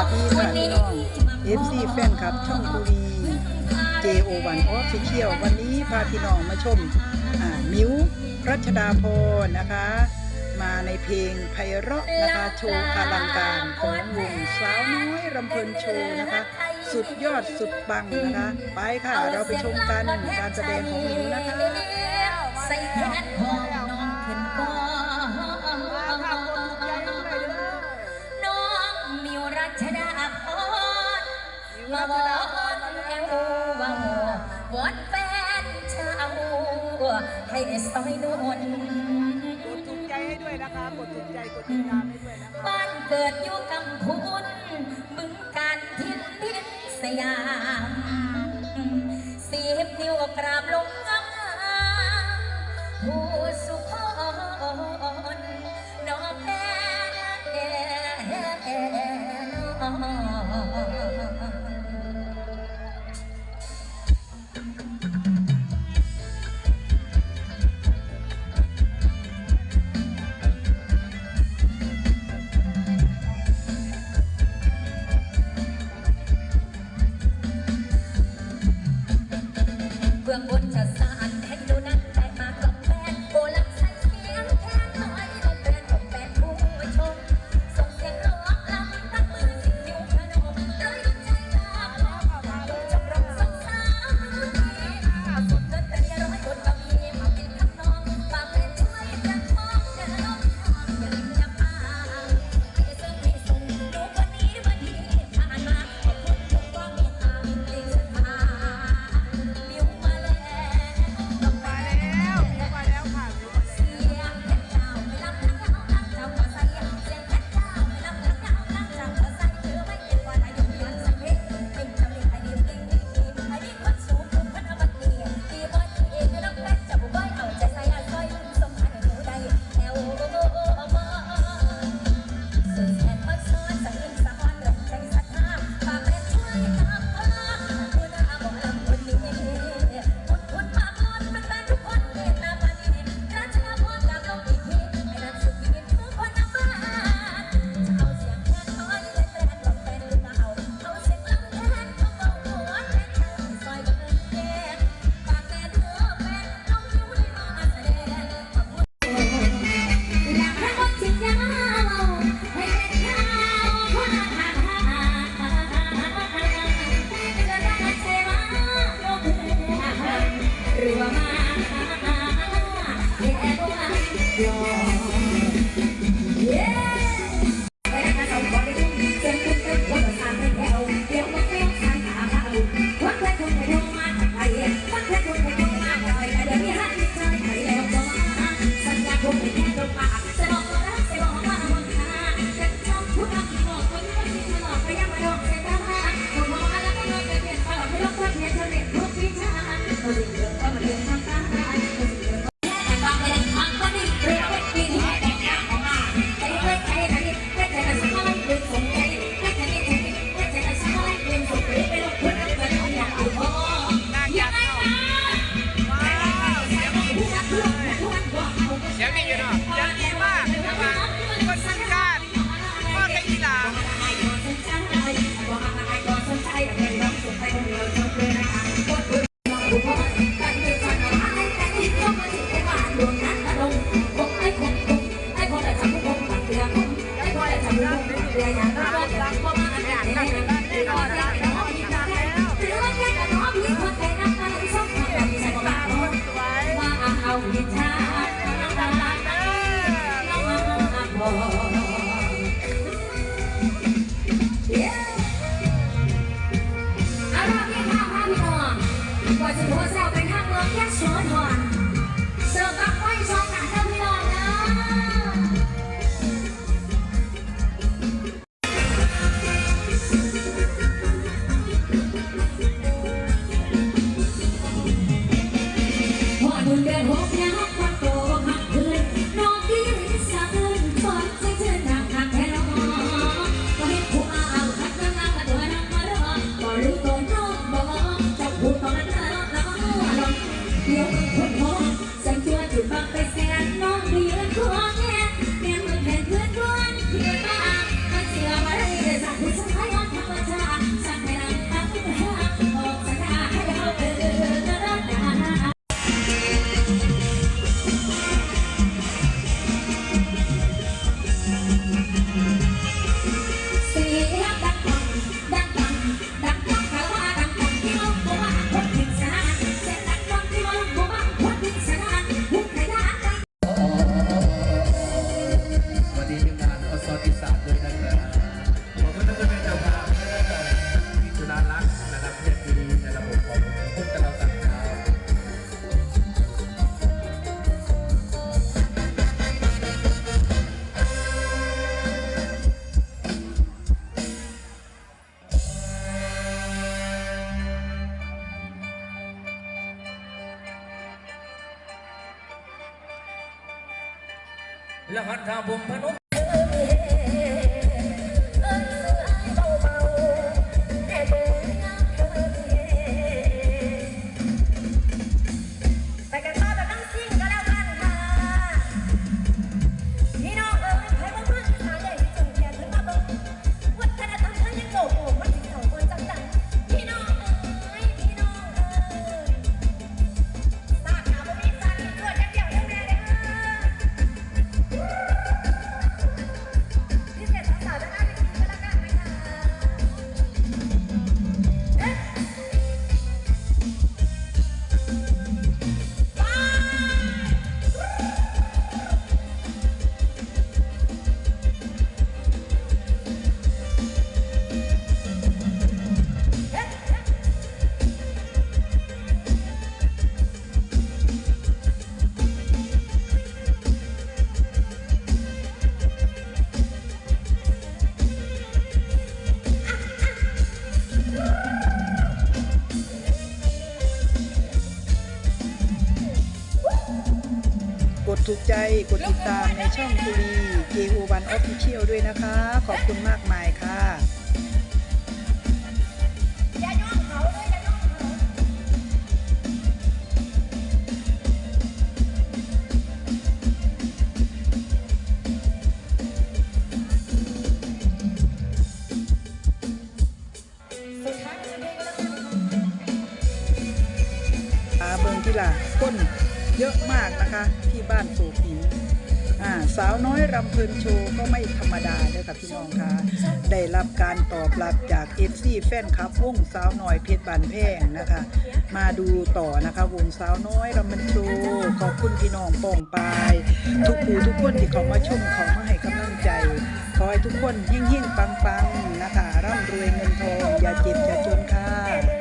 วัสดีค่ะพี่น้อง FC แฟนคลับช่องคุรี JO1 Official วันนี้พาพี่น้องมาชมมิวรัชดาพรนะคะ มาในเพลงไพเราะนะคะโชว์อลังการของวงสาวน้อยรำเพลินโชว์นะคะ สุดยอดสุดปังนะคะ ไปค่ะเราไปชมกันการแสดงของมิวนะคะใส่แขนของน้องขึ้นก่อนน้ มาวอนแอววาววอนแฟนชาวให้ซอยนวลกดถูกใจให้ด้วยนะคะกดถูกใจกดติดตามให้ด้วยนะคะบ้านเกิดอยู่กำพูนบึงการทินดินสยามสีบนิ้วกราบลงงามผู้สุขอนน้องแพ้น้ ngoài rừng hoa sao cánh hát mơ khét xóa hoàn. Yeah. และหันทาบุมพนุ ถูกใจกดติดตามในช่องคุรี JO1 Official ด้วยนะคะ ขอบคุณมากมายค่ะอาเบิงที่ล่ะก้น เยอะมากนะคะ ที่บ้านโศกหินสาวน้อยรำเพลินโชว์ก็ไม่ธรรมดาเด้อค่ะพี่น้องคะได้รับการตอบรับจาก FC แฟนคลับวงสาวน้อยเพชรบานแพงนะคะ มาดูต่อนะคะวงสาวน้อยรำเพลินโชว์ขอบคุณพี่น้องป้องปายทุกผู้ทุกคนที่เขามาชมเขามาให้กำลังใจขอให้ทุกคนเฮงๆปังๆนะคะร่ำรวยเงินทองอย่าจีบอย่าจนค่ะ